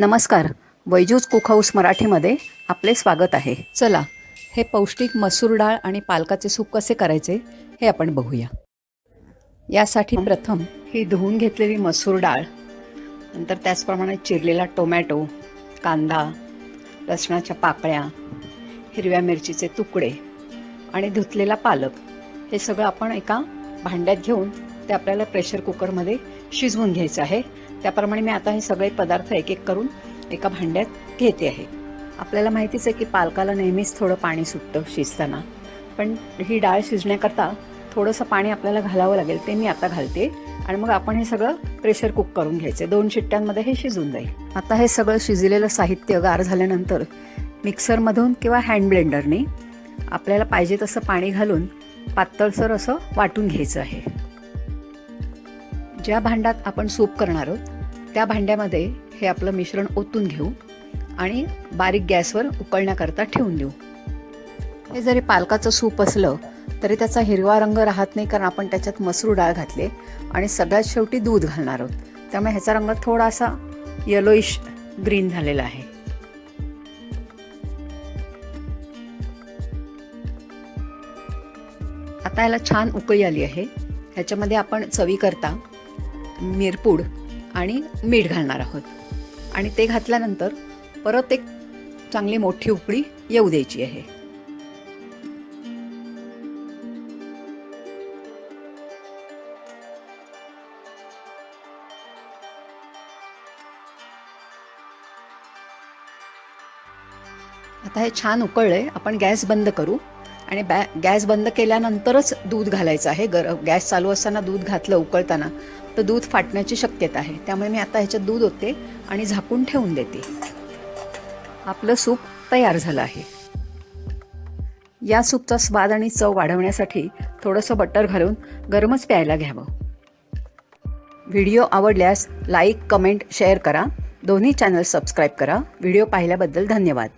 नमस्कार. वैजूज cook house मराठीमध्ये आपले स्वागत आहे. चला हे पौष्टिक मसूर डाळ आणि पालकाचे सूप कसे करायचे हे आपण बघूया. यासाठी प्रथम ही धुवून घेतलेली मसूर डाळ नंतर त्याचप्रमाणे चिरलेला टोमॅटो कांदा लसणाच्या पाकळ्या हिरव्या मिरचीचे तुकडे आणि धुतलेला पालक. हे सगळं आपण एका भांड्यात घेऊन ते आपल्याला प्रेशर कुकरमध्ये शिजवून घ्यायचं आहे. त्याप्रमाणे मी आता हे सगळे पदार्थ एक एक करून एका भांड्यात घेते आहे. आपल्याला माहितीच आहे की पालकाला नेहमीच थोडं पाणी सुटतं शिजताना. पण ही डाळ शिजण्याकरता थोडंसं पाणी आपल्याला घालावं लागेल ते मी आता घालते. आणि मग आपण हे सगळं प्रेशर कुक करून घ्यायचे. दोन शिट्ट्यांमध्ये हे शिजून जाईल. आता हे सगळं शिजलेलं साहित्य गार झाल्यानंतर मिक्सरमधून किंवा हँड ब्लेंडरने आपल्याला पाहिजे तसं पाणी घालून पातळसर असं वाटून घ्यायचं आहे. ज्या भांड्यात आपण सूप करणार आहोत त्या भांड्यामध्ये हे आपलं मिश्रण ओतून घेऊ आणि बारीक गॅसवर उकळण्याकरता ठेवून देऊ. हे जरी पालकाचं सूप असलं तरी त्याचा हिरवा रंग राहत नाही कारण आपण त्याच्यात मसूर डाळ घातले आणि सगळ्यात शेवटी दूध घालणार आहोत. त्यामुळे ह्याचा रंग थोडासा येलोइश ग्रीन झालेला आहे. आता याला छान उकळी आली आहे. ह्याच्यामध्ये आपण चवीकरता मिरपूड आणि मीठ घालणार आहोत. आणि ते घातल्यानंतर परत एक चांगली मोठी उकळी येऊ द्यायची आहे. आता हे छान उकळलंय आपण गॅस बंद करू. आणि बॅ गॅस बंद केल्यानंतरच दूध घालायचं आहे. गर गॅस चालू असताना दूध घातलं उकळताना तर दूध फाटण्याची शक्यता आहे. त्यामुळे मी आता ह्याच्यात दूध होते आणि झाकून ठेवून देते. आपलं सूप तयार झालं आहे. या सूपचा स्वाद आणि चव वाढवण्यासाठी थोडंसं बटर घालून गरमच प्यायला घ्यावं. व्हिडिओ आवडल्यास लाईक कमेंट शेअर करा. दोन्ही चॅनल सबस्क्राईब करा. व्हिडिओ पाहिल्याबद्दल धन्यवाद.